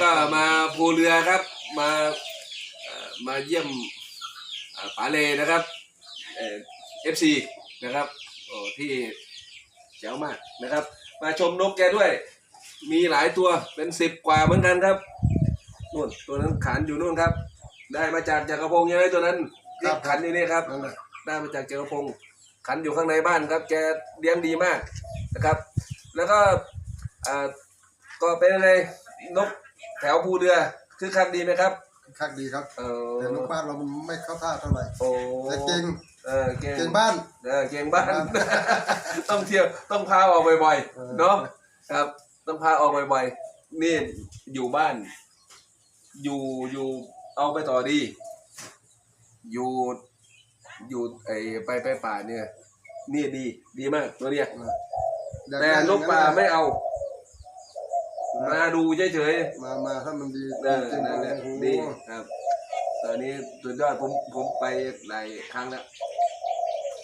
ก็มาภูเรือครับ มาเอ่อมาเยี่ยมอ่าป๋าเลนะครับเอฟซีนะครับโอ้ที่เจ๋วมากนะครับ มาชมนกแกด้วย มีหลายตัวเป็นสิบกว่าเหมือนกันครับนู่นตัวนั้นขันอยู่นู่นครับ ได้มาจากจักรพงศ์ใช่ไหมตัวนั้นที่ขันอยู่นี่ครับนั่นแหละได้มาจากเจรพงศ์ขันอยู่ข้างในบ้านครับ แกเลี้ยงดีมากนะครับ แล้วก็อ่าก็เป็นยังไงนก แถวภูเรือคือคักดีไหมครับคักดีครับเออแต่ลูกบ้านเรามันไม่เข้าท่าเท่าไหร่โอ้แต่เก่งเออเก่งเก่งบ้านเออเก่งบ้านเก่งบ้านต้องเที่ยวต้องพาออกบ่อยเออๆเนาะครับ ต้องพาออกบ่อยๆนี่อยู่บ้าน อยู่อยู่เอาไปต่อดี อยู่อยู่ไอไปไปป่าเนี่ยนี่ดีดีมากตัวเนี้ยอยากแต่ได้นกป่าไม่เอา มาดูเฉยมามาถ้ามันดีๆเออจริงๆนั่นแหละโอ้โหดีครับ ตอนนี้สุดยอดผมผมไปหลายครั้งแล้ว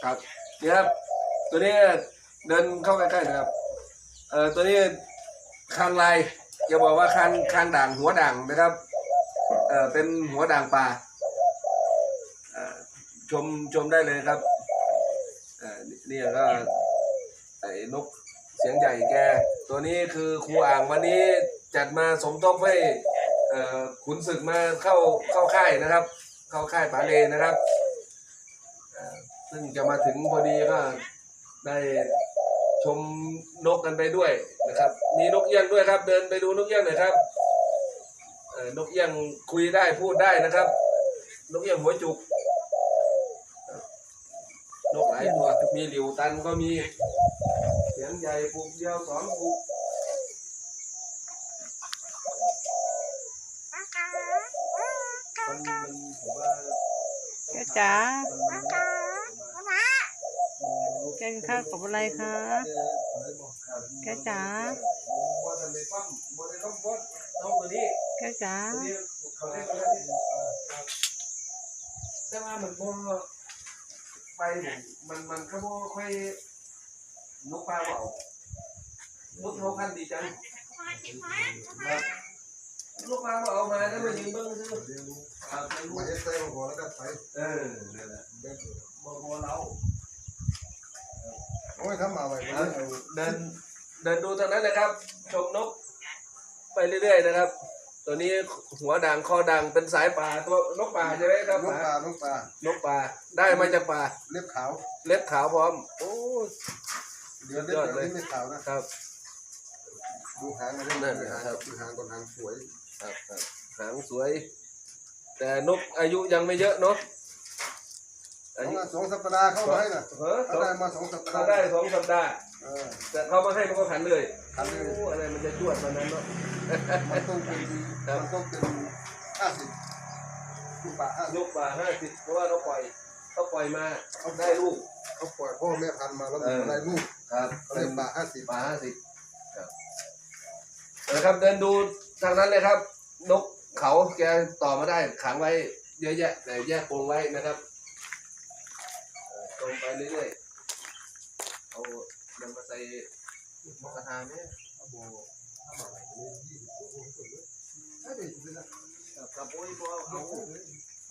ครับนี่ครับ ตัวนี้เดินเข้าใกล้ๆนะครับ เอ่อตัวนี้คางลายจะบอกว่าคางคางด่างหัวด่างนะครับ เอ่อเป็นหัวด่างป่าเอ่อชมชมได้เลยครับเอ่อนี่ก็ไอ้นกเสียงใหญ่แก ตัวนี้คือครูอ่างวันนี้จัดมาสมทบให้ขุนศึกมาเข้าเข้าค่ายนะครับ เข้าค่ายปาเลนะครับซึ่งจะมาถึงพอดีก็ได้ชมนกกันไปด้วยนะครับ มีนกเอี้ยงด้วยครับ เดินไปดูนกเอี้ยงหน่อยครับนกเอี้ยงคุยได้พูดได้นะครับ นกเอี้ยงหัวจุก นกหลายตัวมีหลิวตันก็มี เสียงใหญ่ปลูกเดียวสองปลูกมันมันผมว่าแกจ๋ามันแกกินข้าวกับอะไรคะแกจ๋าว่าทำไมปั้มบนในต้องบดน้องตัวนี้แกจ๋าตัวนี้เขาเรียกว่าใช่ไหมมันบ่ไปมันมันก็บ่ค่อย นกปลาเบานกเขาพันธุ์ดีจังครับนกปลาเบามาแล้วมายืนเบิ้งซื้อครับไม่รู้มาเอสเต้มาหัวแล้วก็ไปเออนั่นแหละบ่บ่เราโอ้ยทำมาไว้เดินเดินเดินดูทางนั้นนะครับ ชมนก ไปเรื่อยๆนะครับ ตัวนี้หัวด่างคอด่างเป็นสายป่าตัวนกป่าใช่ไหมครับนกปลานกปลานกป่าได้มาจากป่าเล็บขาว เล็บขาวพร้อม โอ้ เดี๋ยวเล็บยอดเดี๋ยวเลยนี้ไม่ขาวนะ ครับ ดูหางมันนั่นนะครับ ดูหางก่อนหางสวย ครับครับหางสวย แต่นกอายุยังไม่เยอะเนาะสออางยุสองสัปดาห์เข้ามาให้น่ะเออเขาได้มาสองสัปดาเขาห์ได้สองสัปดาห์เออแต่เขามาให้มันก็ขันเลยขันเลยโอ้อะไรมันจะจวดตอนนั้นเนาะมันต้องเป็นครับมันต้องเป็นห้าสิบลูกปลาห้าสินบกป่าห้าสิบเพราะว่าเขาปล่อยเขาปล่อยมาเขาได้ลูก เขาปล่อยพ่อแม่พันธุ์มาแล้วเออมันได้ลูกครับเขาเลยปลาห้าสิบป่าห้าสิบครับนะครับเดินดูทางนั้นเลยครับ นกเขาแกต่อมาได้ขังไว้เยอะแยะแต่แยกกรงไว้นะครับเอ่อตรงไปเรื่อยๆเอานำมาใส่มกระทาเนี่ยโบถ้ามาไหนนี่ยี่สิบตัวคนเลยให้ไปเลยนะกับโอ้ยบ่เอาเอา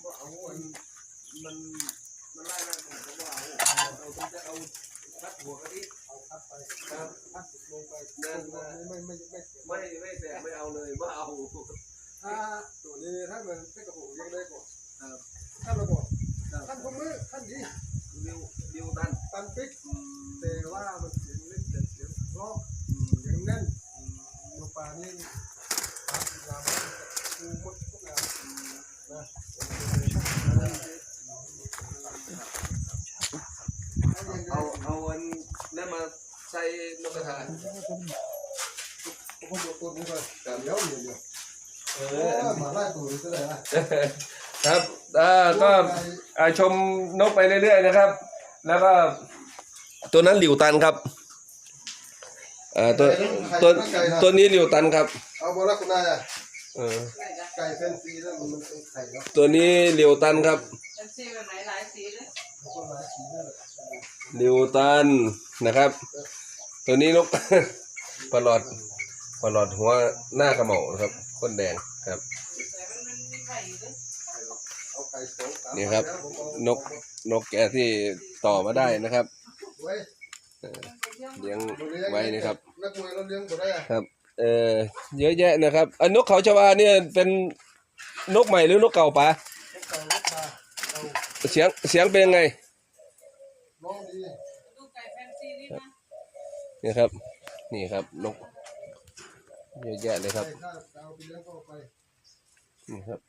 บ่เอาอันมันมัน ไล่นั่นผมก็บ่เอาเอาผมจะเอาตัดหัวกะทิเอาคัดไปครับคัดลงไปเดินมาไม่ไม่ไม่ไม่ไม่ไม่แต่ไม่เอาเลยบ่เอาถ้าตัวนี้ถ้ามันเป็นกระปุกยังได้ก่อนครับท่านระบบครับท่านคนมือท่านดีดิวดิวตันตันปิ๊กแต่ว่ามันเสียงเล็กเสียงเสียงเพราะอืมเสียงแน่นโยปลานี่งามกูมดทุกงานนะ เอาเอาอันนั้นมาใส่นกกระทาผมดูตัวนี้ก่อนเดี๋ยวเดี๋ยวเดี๋ยวเอโอ้อมาไล่ตัวนี้ก็ได้นะครับอ่าก็อ่าชมนกไปเรื่อยๆนะครับ แล้วก็ ตัวนั้นหลิวตันครับอ่าตัวตัวตัวนี้หลิวตันครับเอาบอลคุณนายอะเออไก่เฟนซีแล้วมันเป็นไข่แล้วตัวนี้หลิวตันครับเป็นสีแบบไหนหลายสีเลยแล้วก็มาสี นิวตันนะครับ ตัวนี้นก ปลอดปลอดหัวหน้ากระเหมานะครับคข้นแดงครับนี่ครับ นกนกแกที่ต่อมาได้นะครับเลี้ยงไว้นะครับครับ เออเยอะแยะนะครับอันนกเขาชวาเนี่ยเป็นนกใหม่หรือนกเก่าปะเก่าลูกมาเอาเสียงเสียงเป็นยังไง น้องดีนี่ครับ นี่ครับนกเยอะแยะเลยครับใช่ถ้าเอาไปเลี้ยงก็เอาไปนี่ครับ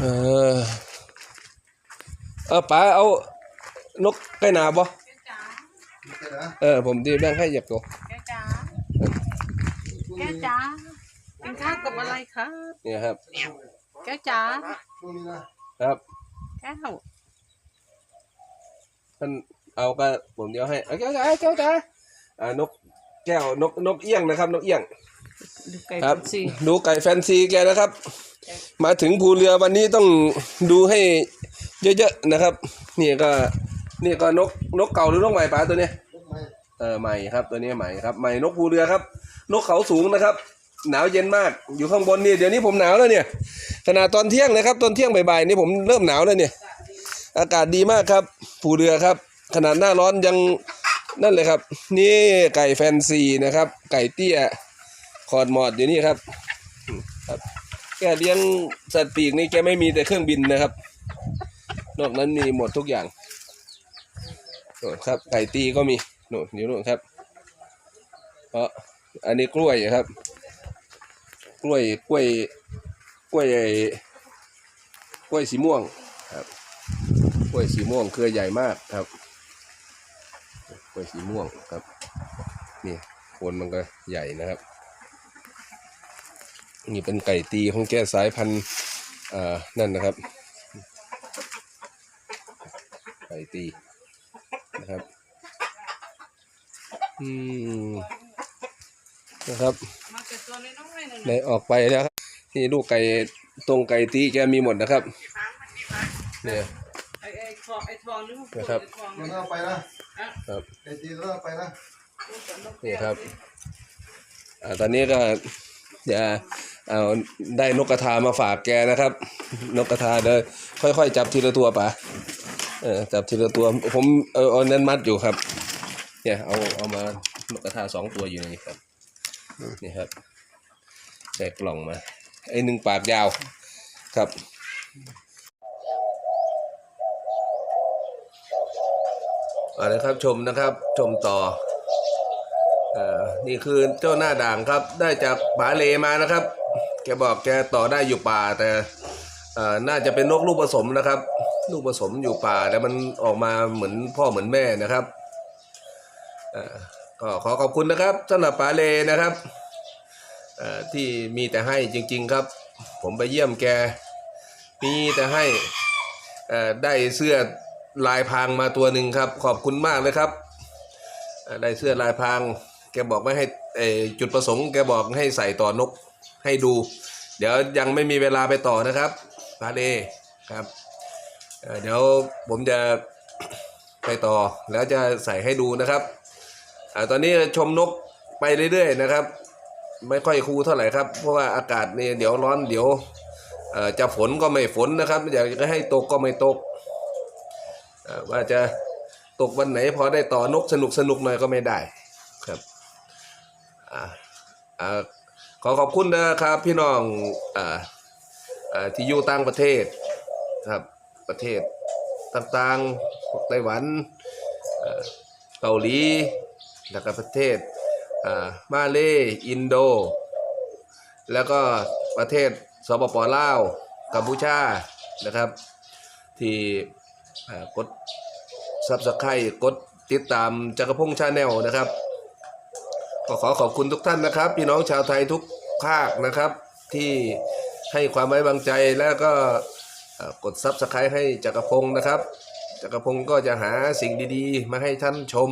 เออเออป๋าเอานกไก่หนาบ่ไม่ใช่นะเออผมดีแบ่งให้เหยียบตัวแกจ๋าช่วงแกนี้จ๋ากินข้าวกับอะไรครับเนี่ยครับ แกจ๋าช่วงนี้นะครับแก้วท่านเอาก็ผมเดียวให้เอาแก้วจ้าแก้วจ้าอ่านกแก้วนกนกเอี้ยงนะครับ นกเอี้ยงดูไก่ครับสิดูไก่แฟนซีแกนะครับ มาถึงภูเรือวันนี้ต้องดูให้เยอะๆนะครับ นี่ก็นี่ก็นกนกเก่าหรือนกใหม่ปลาตัวเนี้ยลูกไม้เออใหม่ครับตัวนี้ใหม่ครับใหม่นกภูเรือครับ นกเขาสูงนะครับ หนาวเย็นมากอยู่ข้างบนนี่เดี๋ยวนี้ผมหนาวแล้วเนี่ยขนาดตอนเที่ยงนะครับตอนเที่ยงบ่ายๆนี่ผมเริ่มหนาวแล้วเนี่ย อากาศดีมากครับภูเรือครับ ขนาดหน้าร้อนยังนั่นเลยครับ นี่ไก่แฟนซีนะครับ ไก่เตี้ยคอดหมอดอยู่นี่ครับครับแกเลี้ยงสัตว์ปีกนี่แกไม่มีแต่เครื่องบินนะครับ นอกนั้นมีหมดทุกอย่างโน่นครับไก่ตีก็มีโน่นอยู่โน่นครับเพราะอันนี้กล้วยครับ กล้วยกล้วยกล้วยกล้วยสีม่วงครับกล้วยสีม่วงเครือใหญ่มากครับกล้วยสีม่วงครับนี่โคนมันก็ใหญ่นะครับ นี่เป็นไก่ตีของแก้สายพันธุ์อ่านั่นนะครับ ไก่ตีนะครับอืมนะครับ ตัวน้อยๆหน่อยได้ออกไปแล้วครับนี่ลูกไก่ตรงไก่ตีแกมีหมดนะครับ เนี่ย ไอ้ไอ้ทองไอ้ทองนึกว่านะครับ ไอ้ทองมันเอาไปนะครับ ไอ้ตีแล้วเอาไปนะนี่ครับ อ่าตอนนี้ก็จะเอาได้นกกระทามาฝากแกนะครับ นกกระทาเดี๋ยวค่อยๆ จับทีละตัวป่ะเออจับทีละตัว ผมเออเอานั้นมัดอยู่ครับ เนี่ยเอาเอามานกกระทาสองตัวอยู่ในนี้ครับนี่ครับใส่กล่องมา ไอ้หนึ่งปากยาวครับเอาละครับชมนะครับชมต่ออ่อนี่คือเจ้าหน้าด่างครับ ได้จากป่าเลมานะครับ แกบอกแกต่อได้อยู่ป่าแต่เอ่อน่าจะเป็นนกลูกผสมนะครับ ลูกผสมอยู่ป่าแต่มันออกมาเหมือนพ่อเหมือนแม่นะครับอ่อก็ขอขอบคุณนะครับสำหรับป่าเลนะครับ ที่มีแต่ให้จริง ๆครับ ผมไปเยี่ยมแก มีแต่ให้ได้เสื้อลายพรางมาตัวหนึ่งครับ ขอบคุณมากเลยครับได้เสื้อลายพราง แกบอกไม่ให้จุดประสงค์แกบอกให้ใส่ต่อนกให้ดู เดี๋ยวยังไม่มีเวลาไปต่อนะครับพาเลครับเดี๋ยวผมจะไปต่อแล้วจะใส่ให้ดูนะครับอตอนนี้ชมนกไปเรื่อยๆนะครับ ไม่ค่อยคูเท่าไหร่ครับ เพราะว่าอากาศเนี่ยเดี๋ยวร้อนเดี๋ยวจะฝนก็ไม่ฝนนะครับอยากจะให้ตกก็ไม่ตกว่าจะตกวันไหนพอได้ต่อนกสนุกสนุกหน่อยก็ไม่ได้ครับออขอขอบคุณนะครับพี่น้องออที่อยู่ต่างประเทศครับประเทศต่างๆไต้หวันเกาหลีแล้วก็ประเทศ มาเลอินโด แล้วก็ประเทศสปปลาวกัมพูชานะครับ ที่กดซับสไครต์กดติดตามจักรพงษ์ชาแนลนะครับก็ขอขอบคุณทุกท่านนะครับ พี่น้องชาวไทยทุกภาคนะครับ ที่ให้ความไว้วางใจแล้วก็กดซับสไครต์ให้จักรพงษ์นะครับจักรพงศ์ก็จะหาสิ่งดีๆ มาให้ท่านชม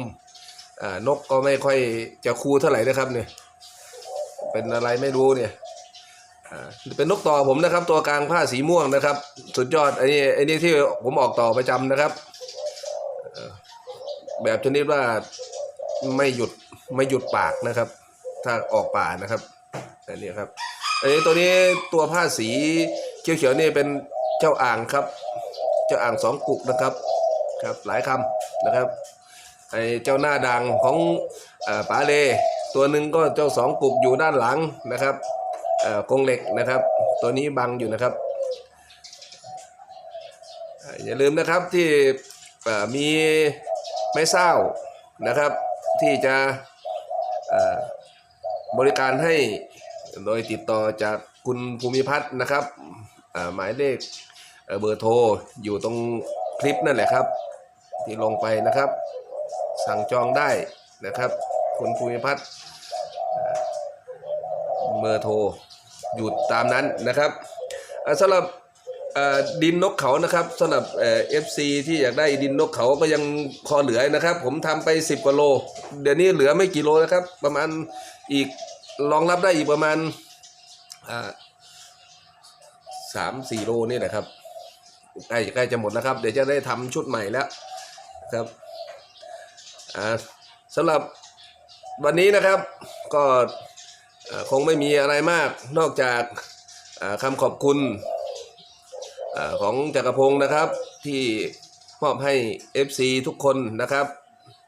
นกก็ไม่ค่อยจะคูเท่าไหร่นะครับเนี่ย เป็นอะไรไม่รู้เนี่ยเป็นนกต่อผมนะครับ ตัวกลางผ้าสีม่วงนะครับ สุดยอดไอ้นี่ไอ้นี่ที่ผมออกต่อประจำนะครับ แบบชนิดว่าไม่หยุดไม่หยุดปากนะครับ ถ้าออกป่านะครับอันนี้ครับอันนี้ตัวนี้ตัวผ้าสีเขียวๆนี่เป็นเจ้าอ่างครับ เจ้าอ่างสองกุกนะครับครับหลายคำนะครับ ไอ้เจ้าหน้าดังของอป๋าเล ตัวหนึ่งก็เจ้าสองกุกอยู่ด้านหลังนะครับเอ่อกงเหล็กนะครับ ตัวนี้บังอยู่นะครับ อย่าลืมนะครับที่มีไม้เศร้านะครับ ที่จะบริการให้โดยติดต่อจากคุณภูมิพัฒน์นะครับหมายเลขเบอร์โทรอยู่ตรงคลิปนั่นแหละครับ ที่ลงไปนะครับ สั่งจองได้นะครับคุณภูมิพัฒน์เบอร์โทรอยู่ตามนั้นนะครับสำหรับดินนกเขานะครับสำหรับเอฟซีที่อยากได้ดินนกเขาก็ยังพอเหลือนะครับ ผมทำไป 10กว่าโล เดี๋ยวนี้เหลือไม่กี่โลนะครับ ประมาณอีกรองรับได้อีกประมาณสามสี่โลนี่แหละครับใกล้ใกล้จะหมดแล้วครับ เดี๋ยวจะได้ทำชุดใหม่แล้วครับ สำหรับวันนี้นะครับก็คงไม่มีอะไรมากนอกจากคำขอบคุณอของจักรพงศ์นะครับ ที่มอบให้ FC ทุกคนนะครับ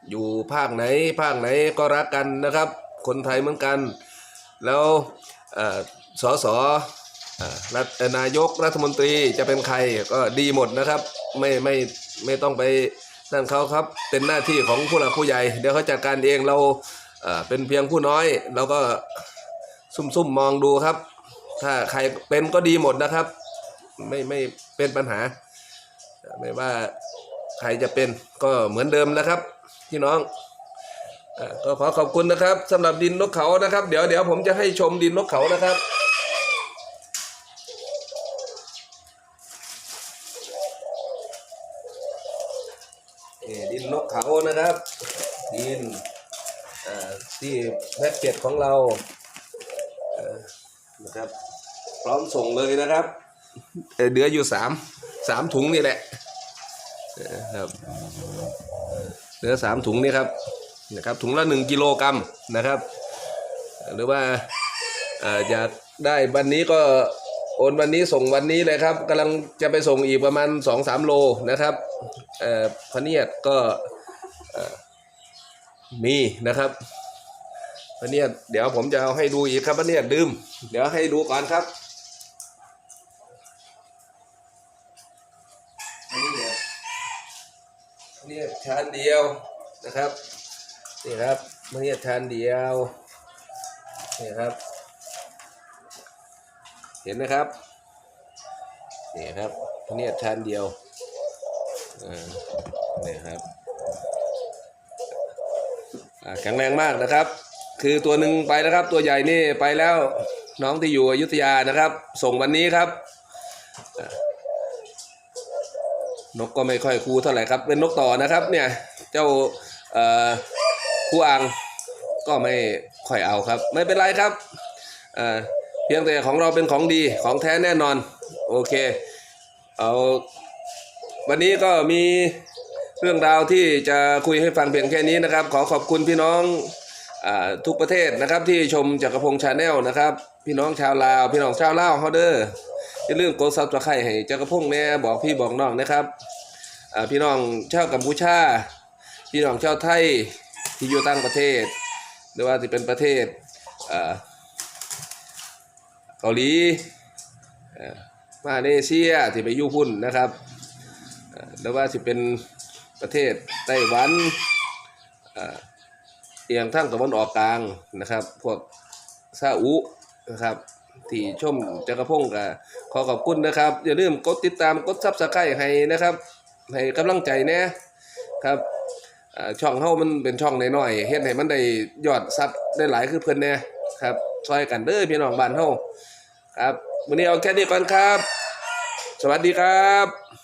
อยู่ภาคไหนภาคไหนก็รักกันนะครับ คนไทยเหมือนกัน แล้วอ่อสสเอ่อรัฐนายกรัฐมนตรีจะเป็นใครก็ดีหมดนะครับ ไม่ไม่ไม่ต้องไป นั่นเขาครับเป็นหน้าที่ของผู้หลักผู้ใหญ่ เดี๋ยวเขาจัดการเองเราเป็นเพียงผู้น้อยเราก็ซุ่มๆมองดูครับ ถ้าใครเป็นก็ดีหมดนะครับ ไม่ไม่เป็นปัญหา ไม่ว่าใครจะเป็นก็เหมือนเดิมนะครับพี่น้องอก็ขอขอบคุณนะครับสำหรับดินนกเขานะครับ เดี๋ยวเดี๋ยวผมจะให้ชมดินนกเขานะครับ นี่ดิ นะครับดินที่แพ็กเกจของเราเนะครับ พร้อมส่งเลยนะครับเอ่อเหลืออยู่สามสามถุงนี่แหละครับเหลือสามถุงนี่ครับนะครับ ถุงละหนึ่งกิโลกรัมนะครับ หรือว่าอยากได้วันนี้ก็โอนวันนี้ส่งวันนี้เลยครับกำลังจะไปส่งอีกประมาณสองสามโลนะครับพเนียดก็ มีนะครับพะเนียดเดี๋ยวผมจะเอาให้ดูอีกครับพะเนียดดื่ม เดี๋ยวให้ดูก่อนครับอันนี้เนี่ยพะเนียดชานเดียวนะครับ นี่ครับพะเนียดชานเดียวนี่ครับ เห็นนะครับนี่ครับพะเนียดชานเดียวเออนี่ครับ แข็งแรงมากนะครับ คือตัวหนึ่งไปแล้วครับ ตัวใหญ่นี่ไปแล้วน้องที่อยู่อยุธยานะครับ ส่งวันนี้ครับ นกก็ไม่ค่อยคูเท่าไหร่ครับ เป็นนกต่อนะครับเนี่ยเจ้าคู่อ่างก็ไม่ค่อยเอาครับ ไม่เป็นไรครับเพียงแต่ของเราเป็นของดีของแท้แน่นอน โอเค เอาวันนี้ก็มี เรื่องราวที่จะคุยให้ฟังเพียงแค่นี้นะครับ ขอขอบคุณพี่น้องอทุกประเทศนะครับที่ชมจักรพงษ์ชาแนลนะครับ พี่น้องชาวลาว พี่น้องชาวลาวเฮาเด้ออย่าลืมกดซับสไครต์ให้จักรพงษ์แน่บอกพี่บอกน้องนะครับพี่น้องชาวกัมพูชา พี่น้องชาวไทยที่อยู่ต่างประเทศ หรือว่าที่เป็นประเทศเกาหลีมาเลเซียที่ไปยู่พุ่นนะครับหรือว่าที่เป็น ประเทศไต้หวันเอียงทั้งตะวันออกกลางนะครับ พวกซาอุนะครับที่ชมจักรพงศ์ก็ขอขอบคุณนะครับ อย่าลืมกดติดตามกดซับสไครต์ให้นะครับ ให้กำลังใจแนะครับช่องเฮามันเป็นช่องน้อยๆเฮ็ดให้มันได้ยอดซับได้หลายคือเพิ่นแน่ครับช่วยกันเด้อพี่น้องบ้านเฮาครับวันนี้เอาแค่นี้ก่อนครับ สวัสดีครับ